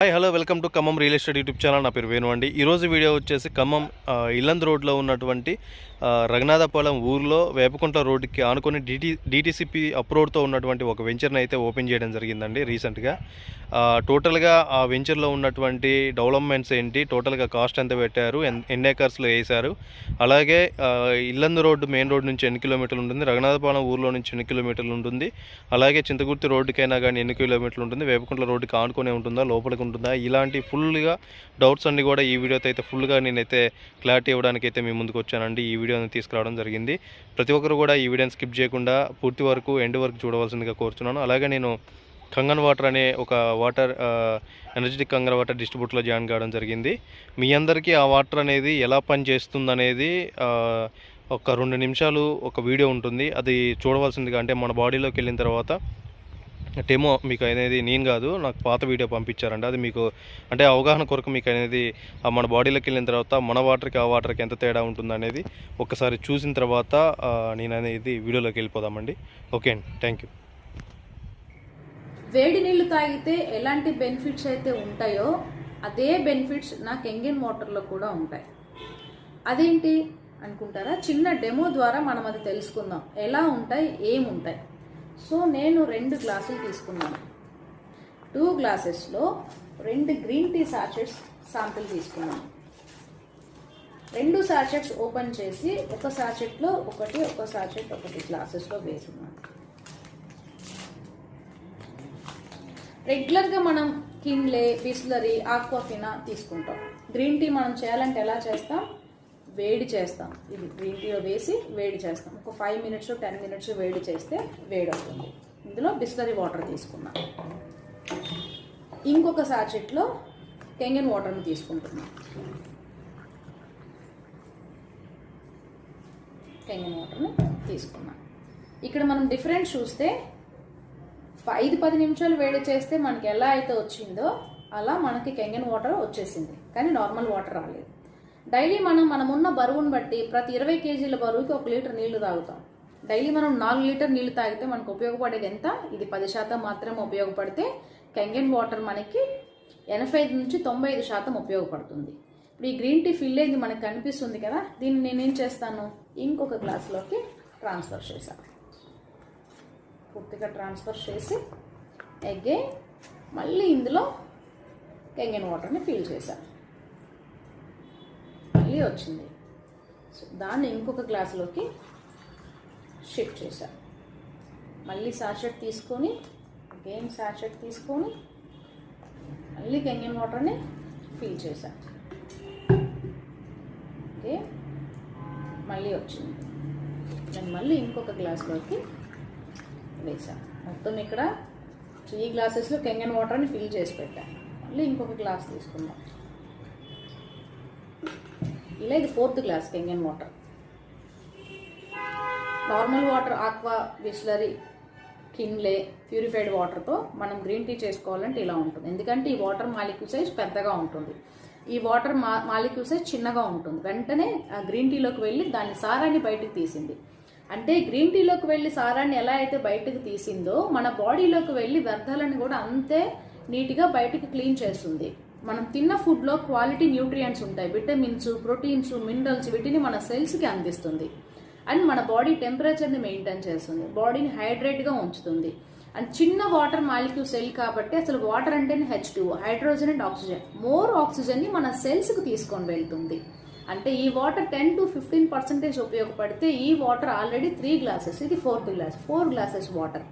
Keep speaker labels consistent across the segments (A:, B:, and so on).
A: Hi hello welcome to Khammam real estate YouTube channel. నా పేరు వేణు అండి. ఈరోజు వీడియో వచ్చేసి ఖమ్మం ఇల్లంద్ రోడ్లో ఉన్నటువంటి రఘునాథపాలెం ఊర్లో వేపకుంట రోడ్డుకి ఆనుకొని డిటి డిటీసీపీ అప్రోడ్తో ఉన్నటువంటి ఒక వెంచర్ని అయితే ఓపెన్ చేయడం జరిగిందండి రీసెంట్గా. టోటల్గా ఆ వెంచర్లో ఉన్నటువంటి డెవలప్మెంట్స్ ఏంటి టోటల్గా కాస్ట్ ఎంత పెట్టారు ఎన్- ఎన్ని ఏకర్స్లో వేశారు అలాగే ఆ, ఇల్లందు రోడ్డు మెయిన్ రోడ్ నుంచి ఎన్ని కిలోమీటర్లు ఉంటుంది రఘునాథపాలెం ఊర్లో నుంచి ఎన్ని కిలోమీటర్లు ఉంటుంది అలాగే చింతగుర్తి రోడ్డుకైనా కానీ ఎన్ని కిలోమీటర్లు ఉంటుంది వేపకుంట్ల రోడ్డుకి ఆనుకునే ఉంటుందా లోపలికి ఉంటుందా? ఇలాంటి ఫుల్గా డౌట్స్ అన్ని కూడా ఈ వీడియోతో అయితే ఫుల్గా నేనైతే క్లారిటీ ఇవ్వడానికి అయితే మీ ముందుకు వచ్చానండి. ఈ వీడియోని తీసుకురావడం జరిగింది. ప్రతి ఒక్కరు కూడా ఈ వీడియోని స్కిప్ చేయకుండా పూర్తి వరకు ఎండ్ వరకు చూడవలసిందిగా కోరుతున్నాను అలాగే నేను కంగన్ వాటర్ అనే ఒక వాటర్ ఎనర్జెటిక్ కంగన్ వాటర్ డిస్ట్రిబ్యూట్లో జాయిన్ కావడం జరిగింది. మీ అందరికీ ఆ వాటర్ అనేది ఎలా పనిచేస్తుంది అనేది ఒక రెండు నిమిషాలు ఒక వీడియో ఉంటుంది. అది చూడవలసిందిగా అంటే మన బాడీలోకి వెళ్ళిన తర్వాత డెమో మీకు అనేది నేను కాదు నాకు పాత వీడియో పంపించారండి. అది మీకు అంటే అవగాహన కొరకు మీకు అనేది మన బాడీలోకి వెళ్ళిన తర్వాత మన వాటర్కి ఆ వాటర్కి ఎంత తేడా ఉంటుంది ఒకసారి చూసిన తర్వాత నేను అనేది వీడియోలోకి వెళ్ళిపోదామండి ఓకే అండి థ్యాంక్ యూ.
B: వేడి నీళ్ళు తాగితే ఎలాంటి బెనిఫిట్స్ అయితే ఉంటాయో అదే బెనిఫిట్స్ నాకు ఎంగిన్ మోటార్లో కూడా ఉంటాయి. అదేంటి అనుకుంటారా? చిన్న డెమో ద్వారా మనం అది తెలుసుకుందాం. ఎలా ఉంటాయి ఏముంటాయి? సో నేను రెండు గ్లాసులు తీసుకున్నాను. టూ గ్లాసెస్లో రెండు గ్రీన్ టీ సాచెట్స్ శాంపిల్ తీసుకున్నాను. రెండు సాచెట్స్ ఓపెన్ చేసి ఒక సాచెట్లో ఒకటి ఒక సాచెట్ ఒకటి గ్లాసెస్లో వేసుకున్నాను. రెగ్యులర్గా మనం కిన్లే బిస్లరీ ఆక్వాఫినా తీసుకుంటాం. గ్రీన్ టీ మనం చేయాలంటే ఎలా చేస్తాం? వేడి చేస్తాం. ఇది గ్రీన్ వేసి వేడి చేస్తాం. ఒక ఫైవ్ మినిట్స్ టెన్ మినిట్స్ వేడి చేస్తే వేడి అవుతుంది ఇందులో బిస్లరీ వాటర్ తీసుకున్నాం ఇంకొక సాచెట్లో కెంగన్ వాటర్ని తీసుకుంటున్నాం. కెంగన్ వాటర్ని తీసుకున్నాం ఇక్కడ మనం డిఫరెన్స్ చూస్తే ఐదు పది నిమిషాలు వేడి చేస్తే మనకి ఎలా అయితే వచ్చిందో అలా మనకి కెంగన్ వాటర్ వచ్చేసింది. కానీ నార్మల్ వాటర్ రాలేదు. డైలీ మనం మనమున్న బరువును బట్టి ప్రతి ఇరవై కేజీల బరువుకి ఒక లీటర్ నీళ్ళు తాగుతాం. డైలీ మనం నాలుగు లీటర్ నీళ్ళు తాగితే మనకు ఉపయోగపడేది ఎంత? ఇది పది శాతం మాత్రమే ఉపయోగపడితే కెంగన్ వాటర్ మనకి ఎనభై ఐదు నుంచి తొంభై ఐదు శాతం ఉపయోగపడుతుంది. ఇప్పుడు ఈ గ్రీన్ టీ ఫిల్ అయింది మనకు కనిపిస్తుంది కదా దీన్ని నేనేం చేస్తాను? ఇంకొక గ్లాస్లోకి ట్రాన్స్ఫర్ చేశాను పూర్తిగా ట్రాన్స్ఫర్ చేసి అగైన్ మళ్ళీ ఇందులో కెంగన్ వాటర్ని ఫిల్ చేశాను మళ్ళీ వచ్చింది. సో దాన్ని ఇంకొక గ్లాసులోకి షిఫ్ట్ చేశాను మళ్ళీ సాషెట్ తీసుకొని అగైన్ సాషెట్ తీసుకొని మళ్ళీ కెంగన్ వాటర్ని ఫిల్ చేశాను ఓకే? మళ్ళీ వచ్చింది. దాన్ని మళ్ళీ ఇంకొక గ్లాస్లోకి వేసాను మొత్తం ఇక్కడ త్రీ గ్లాసెస్లో కెంగన్ వాటర్ని ఫిల్ చేసి పెట్టాను మళ్ళీ ఇంకొక గ్లాస్ తీసుకుందాం. ఇలా ఇది fourth glass Kangen water. Normal water Aqua Bisleri Kinley purified వాటర్తో మనం గ్రీన్ టీ చేసుకోవాలంటే ఇలా ఉంటుంది. ఎందుకంటే ఈ వాటర్ మాలిక్యూల్ సైజ్ పెద్దగా ఉంటుంది. ఈ వాటర్ మా మాలిక్యూ సైజ్ చిన్నగా ఉంటుంది. వెంటనే ఆ గ్రీన్ టీలోకి వెళ్ళి దాని సారాన్ని బయటకు తీసింది. అంటే గ్రీన్ టీలోకి వెళ్ళి సారాన్ని ఎలా అయితే బయటకు తీసిందో మన బాడీలోకి వెళ్ళి వ్యర్థాలను కూడా అంతే నీట్గా బయటకు క్లీన్ చేస్తుంది. మనం తిన్న ఫుడ్లో క్వాలిటీ న్యూట్రియంట్స్ ఉంటాయి. విటమిన్స్ ప్రోటీన్స్ మినరల్స్ వీటిని మన సెల్స్కి అందిస్తుంది. అండ్ మన బాడీ టెంపరేచర్ని మెయింటైన్ చేస్తుంది. బాడీని హైడ్రేట్గా ఉంచుతుంది. అండ్ చిన్న వాటర్ మాలిక్యూ సెల్ కాబట్టి అసలు వాటర్ అంటేనే H two hydrogen and oxygen. More ఆక్సిజన్ని మన సెల్స్కి తీసుకొని వెళ్తుంది. అంటే ఈ water ten to fifteen percentage ఉపయోగపడితే ఈ వాటర్ ఆల్రెడీ త్రీ గ్లాసెస్ ఇది fourth glass four glasses water.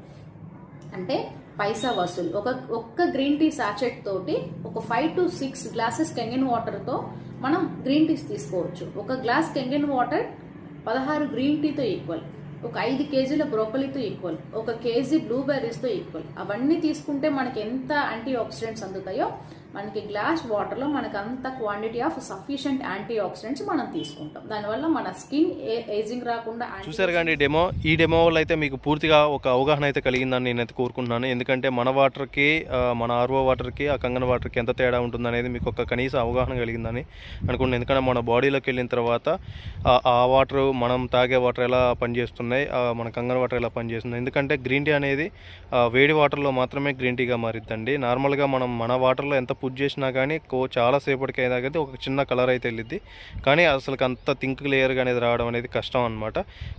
B: అంటే పైసా వసూలు. ఒక ఒక్క గ్రీన్ టీ సాచెట్ తోటి ఒక five to six glasses Kangen వాటర్తో మనం గ్రీన్ టీస్ తీసుకోవచ్చు. ఒక గ్లాస్ కెంగన్ వాటర్ పదహారు గ్రీన్ టీతో ఈక్వల్. ఒక ఐదు కేజీల బ్రోకలీతో ఈక్వల్. ఒక కేజీ బ్లూబెర్రీస్తో ఈక్వల్. అవన్నీ తీసుకుంటే మనకి ఎంత యాంటీ ఆక్సిడెంట్స్ అందుతాయో మనకి గ్లాస్ వాటర్లో మనకు అంత quantity of sufficient anti oxidants మనం తీసుకుంటాం. దానివల్ల మన స్కిన్ ఏజింగ్ రాకుండా చూసారు
A: చూశారు కానీ డెమో ఈ డెమో వల్ల అయితే మీకు పూర్తిగా ఒక అవగాహన అయితే కలిగిందని నేనైతే కోరుకుంటున్నాను. ఎందుకంటే మన వాటర్కి మన ఆర్ఓ వాటర్కి ఆ కంగన వాటర్కి ఎంత తేడా ఉంటుంది అనేది మీకు ఒక కనీస అవగాహన కలిగిందని అనుకుంటున్నాను. ఎందుకంటే మన బాడీలోకి వెళ్ళిన తర్వాత ఆ- వాటర్ మనం తాగే వాటర్ ఎలా పనిచేస్తున్నాయి మన కంగన వాటర్ ఎలా పనిచేస్తుంది. ఎందుకంటే గ్రీన్ టీ అనేది వేడి వాటర్లో మాత్రమే గ్రీన్ టీగా మారిద్దండి. నార్మల్గా మనం మన వాటర్లో ఎంత పుట్ చేసినా కానీ కో చాలా సేపటికి అయినా కానీ ఒక చిన్న కలర్ అయితే వెళ్ళిద్ది. కానీ అసలు అంత థింక్ లేయర్గా అనేది రావడం అనేది కష్టం అనమాట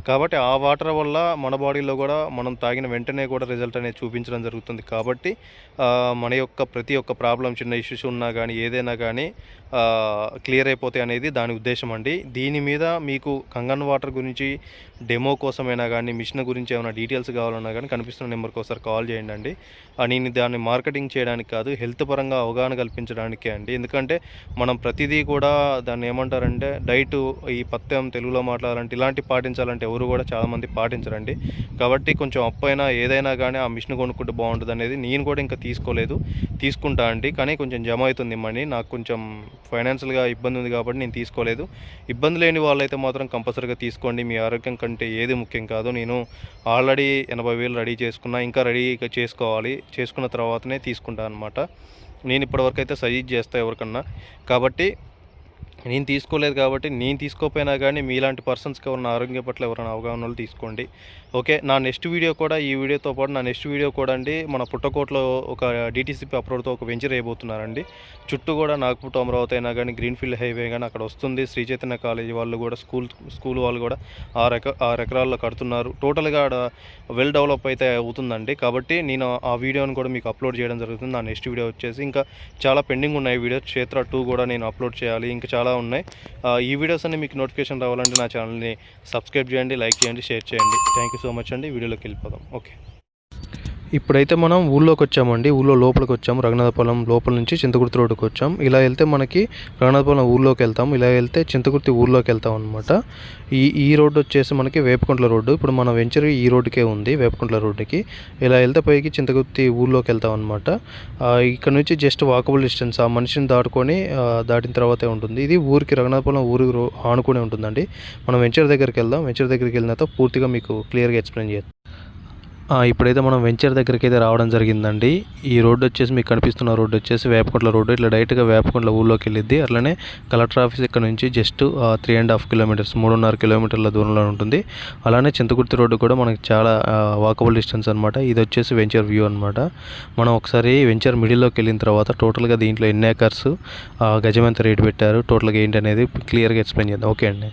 A: కాబట్టి ఆ వాటర్ వల్ల మన బాడీలో కూడా మనం తాగిన వెంటనే కూడా రిజల్ట్ అనేది చూపించడం జరుగుతుంది. కాబట్టి మన యొక్క ప్రతి ఒక్క ప్రాబ్లం చిన్న ఇష్యూస్ ఉన్నా కానీ ఏదైనా కానీ క్లియర్ అయిపోతాయి అనేది దాని ఉద్దేశం అండి. దీని మీద మీకు కంగన్ వాటర్ గురించి డెమో కోసమైనా కానీ మిషన్ గురించి ఏమైనా డీటెయిల్స్ కావాలన్నా కానీ కనిపిస్తున్న నెంబర్కి ఒకసారి కాల్ చేయండి అండి. నేను దాన్ని మార్కెటింగ్ చేయడానికి కాదు హెల్త్ పరంగా అవగాహన కల్పించడానికే అండి. ఎందుకంటే మనం ప్రతిదీ కూడా దాన్ని ఏమంటారంటే డైట్ ఈ పత్యం తెలుగులో మాట్లాడాలంటే ఇలాంటి పాటించాలంటే ఎవరు కూడా చాలామంది పాటించరండి. కాబట్టి కొంచెం అప్పైనా ఏదైనా కానీ ఆ మిషన్ కొనుక్కుంటే బాగుంటుంది అనేది నేను కూడా ఇంకా తీసుకోలేదు. తీసుకుంటా అండి. కానీ కొంచెం జమ అవుతుంది మనీ. నాకు కొంచెం ఫైనాన్షియల్గా ఇబ్బంది ఉంది కాబట్టి నేను తీసుకోలేదు. ఇబ్బంది లేని వాళ్ళైతే మాత్రం కంపల్సరీగా తీసుకోండి. మీ ఆరోగ్యం కంటే ఏది ముఖ్యం కాదు. నేను ఆల్రెడీ ఎనభై వేలు రెడీ చేసుకున్నా. ఇంకా రెడీ చేసుకోవాలి. చేసుకున్న తర్వాతనే తీసుకుంటా అనమాట నేను ఇప్పటివరకు అయితే సజెస్ట్ చేస్తా ఎవరికన్నా. కాబట్టి నేను తీసుకోలేదు కాబట్టి నేను తీసుకోకపోయినా కానీ మీలాంటి పర్సన్స్కి ఎవరైనా ఆరోగ్యం పట్ల ఎవరైనా అవగాహన వాళ్ళు తీసుకోండి. ఓకే నా నెక్స్ట్ వీడియో కూడా ఈ వీడియోతో పాటు నా నెక్స్ట్ వీడియో కూడా అండి మన పుట్టకోట్లో ఒక డీటీసీపీ అప్రోడ్తో ఒక వెంచర్ వేయబోతున్నారండి. చుట్టూ కూడా నాగపూట అమరావతి అయినా కానీ గ్రీన్ఫీల్డ్ హైవే కానీ అక్కడ వస్తుంది. శ్రీ చైతన్య కాలేజీ వాళ్ళు కూడా స్కూల్ స్కూల్ వాళ్ళు కూడా ఆరు ఎక ఆరు ఎకరాల్లో కడుతున్నారు. టోటల్గా వెల్ డెవలప్ అయితే అవుతుందండి. కాబట్టి నేను ఆ వీడియోని కూడా మీకు అప్లోడ్ చేయడం జరుగుతుంది. నా నెక్స్ట్ వీడియో వచ్చేసి ఇంకా చాలా పెండింగ్ ఉన్నాయి. వీడియో క్షేత్ర టూ కూడా నేను అప్లోడ్ చేయాలి. ఇంకా చాలా ఉన్నాయి. ఈ వీడియోస్ అన్ని మీకు నోటిఫికేషన్ రావాలంటే నా ఛానల్ని సబ్స్క్రైబ్ చేయండి లైక్ చేయండి షేర్ చేయండి. థ్యాంక్ యూ సో మచ్ అండి. వీడియోలోకి వెళ్ళిపోదాం. ఓకే ఇప్పుడైతే మనం ఊళ్ళోకి వచ్చామండి. ఊళ్ళో లోపలికి వచ్చాము. రఘునాథపాలెం లోపల నుంచి చింతకుర్తి రోడ్డుకి వచ్చాం. ఇలా వెళ్తే మనకి రఘునాథపాలెం ఊళ్ళోకి వెళ్తాం. ఇలా వెళ్తే చింతకుర్తి ఊళ్ళోకి వెళ్తాం అనమాట ఈ ఈ రోడ్డు వచ్చేసి మనకి వేపకుంట్ల రోడ్డు. ఇప్పుడు మన వెంచర్ ఈ రోడ్డుకే ఉంది వేపకుంట్ల రోడ్డుకి. ఇలా వెళ్తే పైకి చింతకుర్తి ఊళ్ళోకి వెళ్తాం అనమాట ఇక్కడ నుంచి జస్ట్ వాకబుల్ డిస్టెన్స్ ఆ మనిషిని దాటుకొని దాటిన తర్వాతే ఉంటుంది. ఇది ఊరికి రఘునాథపాలెం ఊరికి ఆనుకునే ఉంటుందండి. మనం వెంచర్ దగ్గరికి వెళ్దాం. వెంచర్ దగ్గరికి వెళ్ళిన తర్వాత పూర్తిగా మీకు క్లియర్గా ఎక్స్ప్లెయిన్ చేస్తాం. ఇప్పుడైతే మనం వెంచర్ దగ్గరికి అయితే రావడం జరిగిందండి. ఈ రోడ్డు వచ్చేసి మీకు కనిపిస్తున్న రోడ్డు వచ్చేసి వేపకొండల రోడ్డు. ఇట్లా డైరెక్ట్గా వేపకొండల ఊళ్ళోకి వెళ్ళిద్ది. అట్లనే కలెక్టర్ ఆఫీస్ ఇక్కడ నుంచి just three and half kilometres మూడున్నర కిలోమీటర్ల దూరంలో ఉంటుంది. అలానే చింతకుర్తి రోడ్డు కూడా మనకి చాలా వాకబుల్ డిస్టెన్స్ అనమాట ఇది వచ్చేసి వెంచర్ వ్యూ అనమాట మనం ఒకసారి వెంచర్ మిడిల్లోకి వెళ్ళిన తర్వాత టోటల్గా దీంట్లో ఎన్ని ఏకర్స్ గజం ఎంత రేటు పెట్టారు? టోటల్గా ఏంటి అనేది క్లియర్గా ఎక్స్ప్లెయిన్ చేద్దాం. ఓకే అండి.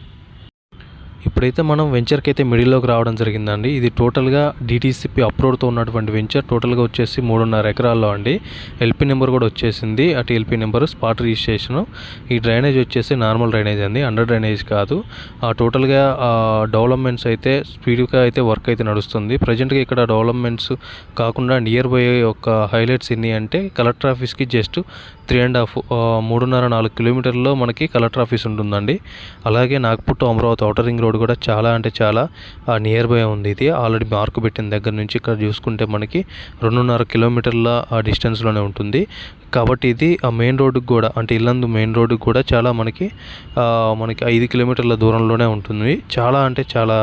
A: ఇప్పుడైతే మనం వెంచర్కి అయితే మిడిల్లోకి రావడం జరిగిందండి. ఇది టోటల్గా డిటీసీపీ అప్రోడ్తో ఉన్నటువంటి వెంచర్ టోటల్గా వచ్చేసి మూడున్నర ఎకరాల్లో అండి. ఎల్పీ నెంబర్ కూడా వచ్చేసింది. అటు ఎల్పీ నెంబర్ స్పాట్ రిజిస్ట్రేషను. ఈ డ్రైనేజ్ వచ్చేసి నార్మల్ డ్రైనేజ్ అండి. అండర్ డ్రైనేజ్ కాదు. ఆ టోటల్గా డెవలప్మెంట్స్ అయితే స్పీడ్గా అయితే వర్క్ అయితే నడుస్తుంది. ప్రజెంట్గా ఇక్కడ డెవలప్మెంట్స్ కాకుండా నియర్ బై యొక్క హైలైట్స్ ఎన్ని అంటే కలెక్టర్ ఆఫీస్కి జస్ట్ త్రీ అండ్ హాఫ్ మూడున్నర నాలుగు కిలోమీటర్లో మనకి కలెక్టర్ ఆఫీస్ ఉంటుందండి. అలాగే Nagaputtu Amaravati outer ring road కూడా చాలా అంటే చాలా నియర్ బై ఉంది ఇది. ఆల్రెడీ మార్క్ పెట్టిన దగ్గర నుంచి ఇక్కడ చూసుకుంటే మనకి రెండున్నర కిలోమీటర్ల డిస్టెన్స్లోనే ఉంటుంది. కాబట్టి ఇది ఆ మెయిన్ రోడ్డుకి కూడా అంటే ఇల్లందు మెయిన్ రోడ్డుకి కూడా చాలా మనకి మనకి ఐదు కిలోమీటర్ల దూరంలోనే ఉంటుంది. చాలా అంటే చాలా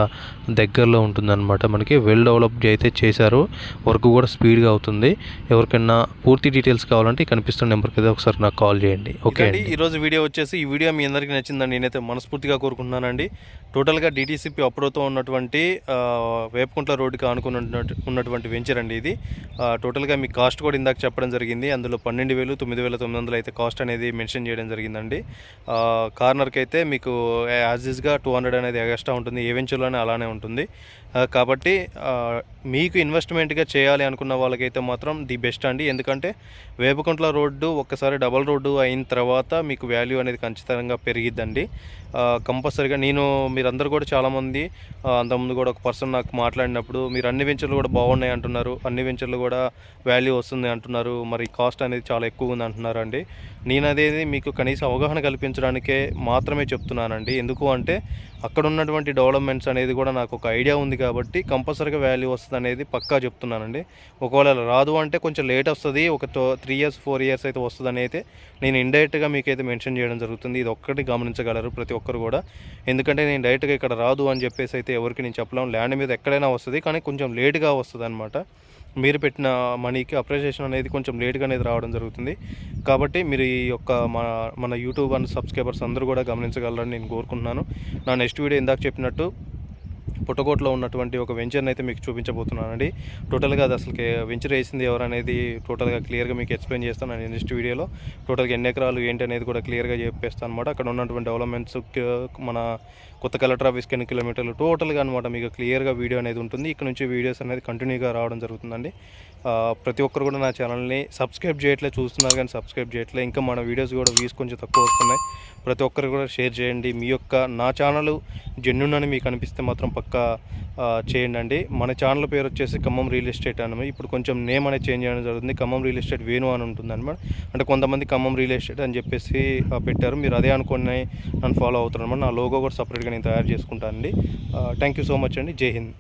A: దగ్గరలో ఉంటుందన్నమాట. మనకి వెల్ డెవలప్డ్ అయితే చేశారు. వర్క్ కూడా స్పీడ్గా అవుతుంది. ఎవరికైనా పూర్తి డీటెయిల్స్ కావాలంటే కనిపిస్తున్న నెంబర్కి అయితే ఒకసారి నాకు కాల్ చేయండి. ఓకే అండి. ఈరోజు వీడియో వచ్చేసి ఈ వీడియో మీ అందరికీ నచ్చిందని నేనైతే మనస్ఫూర్తిగా కోరుకుంటున్నానండి. టోటల్గా డిటీసీపీ అప్రోతో ఉన్నటువంటి వేపకుంట్ల రోడ్డుకి ఆనుకుని ఉన్నటువంటి వెంచర్ అండి ఇది. టోటల్గా మీ కాస్ట్ కూడా ఇందాక చెప్పడం జరిగింది. అందులో పన్నెండు వేలు తొమ్మిది వేల తొమ్మిది వందలు అయితే కాస్ట్ అనేది మెన్షన్ చేయడం జరిగిందండి. కార్నర్కి అయితే మీకు యాజ్ యూజ్గా టూ హండ్రెడ్ అనేది ఎగస్ట్రా ఉంటుంది. ఏ వెంచర్లోనే అలానే ఉంటుంది. కాబట్టి మీకు ఇన్వెస్ట్మెంట్గా చేయాలి అనుకున్న వాళ్ళకైతే మాత్రం ది బెస్ట్ అండి. ఎందుకంటే వేపకుంట్ల రోడ్డు ఒక్కసారి డబల్ రోడ్డు అయిన తర్వాత మీకు వాల్యూ అనేది ఖచ్చితంగా పెరిగిద్దండి. కంపల్సరీగా నేను మీరందరూ కూడా చాలామంది అంతకుముందు కూడా ఒక పర్సన్ నాకు మాట్లాడినప్పుడు మీరు అన్ని వెంచర్లు కూడా బాగున్నాయి అంటున్నారు అన్ని వెంచర్లు కూడా వాల్యూ వస్తుంది అంటున్నారు మరి కాస్ట్ అనేది చాలా ఎక్కువ ఉంది అంటున్నారు అండి నేను అదేది మీకు కనీసం అవగాహన కల్పించడానికే మాత్రమే చెప్తున్నానండి. ఎందుకు అంటే అక్కడ ఉన్నటువంటి డెవలప్మెంట్స్ అనేది కూడా నాకు ఒక ఐడియా ఉంది కాబట్టి కంపల్సరీగా వాల్యూ వస్తుంది అనేది పక్కా చెప్తున్నానండి. ఒకవేళ రాదు అంటే కొంచెం లేట్ వస్తుంది ఒక త్రీ ఇయర్స్ ఫోర్ ఇయర్స్ అయితే వస్తుందని అయితే నేను ఇండైరెక్ట్గా మీకైతే మెన్షన్ చేయడం జరుగుతుంది. ఇది ఒక్కటి గమనించగలరు ప్రతి ఒక్కరు కూడా. ఎందుకంటే నేను డైరెక్ట్గా ఇక్కడ రాదు అని చెప్పేసి అయితే ఎవరికి నేను చెప్పలేం. ల్యాండ్ మీద ఎక్కడైనా వస్తుంది కానీ కొంచెం లేట్గా వస్తుంది అనమాట మీరు పెట్టిన మనీకి అప్రిషియేషన్ అనేది కొంచెం లేట్గా అనేది రావడం జరుగుతుంది. కాబట్టి మీరు ఈ యొక్క మన మన యూట్యూబ్ అండ్ సబ్స్క్రైబర్స్ అందరూ కూడా గమనించగలరని నేను కోరుకుంటున్నాను. నా నెక్స్ట్ వీడియో ఇందాక చెప్పినట్టు పుట్టగోట్లో ఉన్నటువంటి ఒక వెంచర్ని అయితే మీకు చూపించబోతున్నానండి. టోటల్గా అది అసలు వెంచర్ వేసింది ఎవరనేది టోటల్గా క్లియర్గా మీకు ఎక్స్ప్లెయిన్ చేస్తాను నేను నెక్స్ట్ వీడియోలో టోటల్గా ఎన్ని ఎకరాలు ఏంటి అనేది కూడా క్లియర్గా చెప్పేస్తాను అనమాట అక్కడ ఉన్నటువంటి డెవలప్మెంట్స్ మన కొత్త కలెక్టర్ ఆఫీస్కి ఎన్ని కిలోమీటర్లు టోటల్గా అనమాట మీకు క్లియర్గా వీడియో అనేది ఉంటుంది. ఇక్కడ నుంచి వీడియోస్ అనేది కంటిన్యూగా రావడం జరుగుతుందండి. ప్రతి ఒక్కరు కూడా నా ఛానల్ని సబ్స్క్రైబ్ చేయట్లే చూస్తున్నారు కానీ సబ్స్క్రైబ్ చేయట్లే. ఇంకా మన వీడియోస్ కూడా వ్యూస్ కొంచెం తక్కువ వస్తున్నాయి. ప్రతి ఒక్కరు కూడా షేర్ చేయండి. మీ యొక్క నా ఛానల్ జెన్యున్ అని మీకు అనిపిస్తే మాత్రం పక్కా చేయండి అండి మన ఛానల్ పేరు వచ్చేసి ఖమ్మం రియల్ ఎస్టేట్ అనమాట ఇప్పుడు కొంచెం నేమ్ అనేది చేంజ్ చేయడం జరుగుతుంది. ఖమ్మం రియల్ ఎస్టేట్ వేణు అని ఉంటుంది అనమాట అంటే కొంతమంది ఖమ్మం రియల్ ఎస్టేట్ అని చెప్పేసి పెట్టారు. మీరు అదే అనుకుని నన్ను ఫాలో అవుతారు అనమాట నా లోగో కూడా సపరేట్గా నేను తయారు చేసుకుంటానండి. థ్యాంక్ యూ సో మచ్ అండి. జై హింద్.